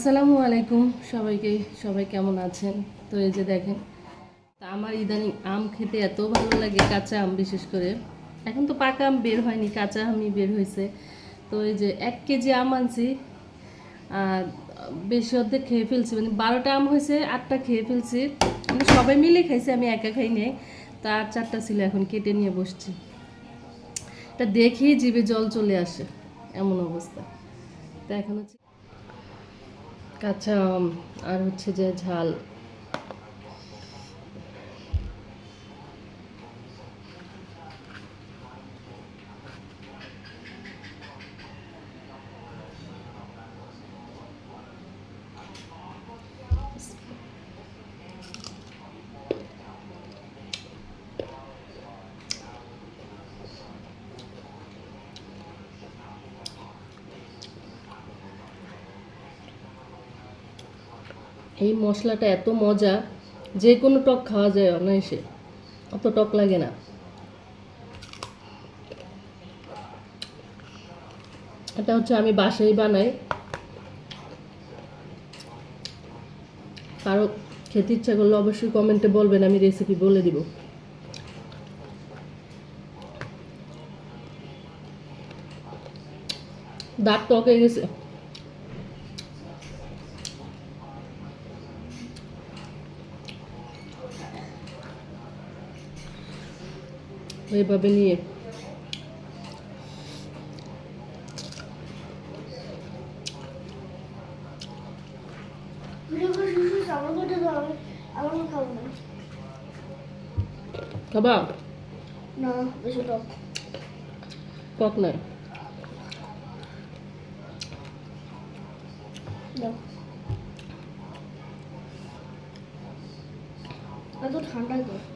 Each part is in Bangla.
আসসালামু আলাইকুম সবাইকে। সবাই কেমন আছেন? তো এই যে দেখেন, তা আমার ইদানিং আম খেতে এত ভালো লাগে, কাঁচা আম বিশেষ করে। এখন তো পাকা আম বের হয়নি, কাঁচা আমই বের হয়েছে। তো এই যে এক কেজি আম আনছি বেশি অর্ধেক খেয়ে ফেলছি। মানে বারোটা আম হয়েছে, আটটা খেয়ে ফেলছি। মানে সবাই মিলে খাইছে, আমি একা খাই তা আর চারটা ছিল, এখন কেটে নিয়ে বসছি। এটা দেখেই জিভে জল চলে আসে, এমন অবস্থা। তা এখন হচ্ছে কাঁচা আম আর হচ্ছে যে ঝাল। এই মশলাটা এত মজা, যে কোনো টক খাওয়া যায় অনায়াসে, অত টক লাগে না। এটা হচ্ছে আমি বাসায় বানাই। কারও খেতে ইচ্ছা করলে অবশ্যই কমেন্টে বলবেন, আমি রেসিপি বলে দিব। দাঁত টক হয়ে গেছে এইভাবে নিয়ে ভিডিও করে শুধু শুধু আমার করতে দাও আমি আমার নিয়ে। খাব না বেশি টক। টক নাই।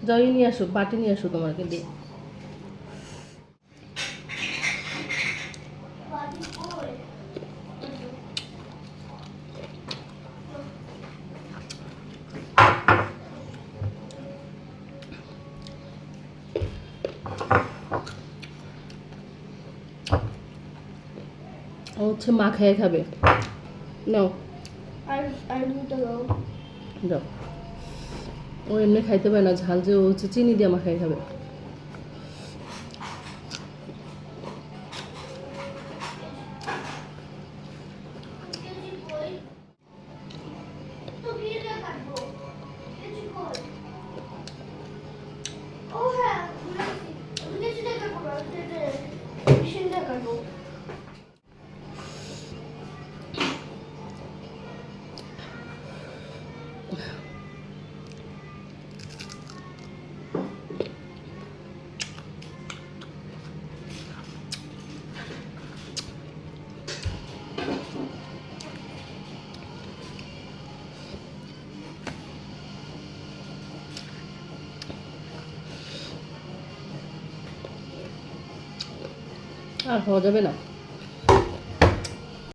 যাও নিয়ে আসো বাটি নিয়ে আসো তোমাকে দিয়ে। ও হচ্ছে মা খেয়ে খাবে। নাও। দাও। ও এমনি খাইতে পারে না ঝাল যে ও হচ্ছে চিনি দিয়ে মাখাই খাবে। বেশি আর হওয়া যাবে না।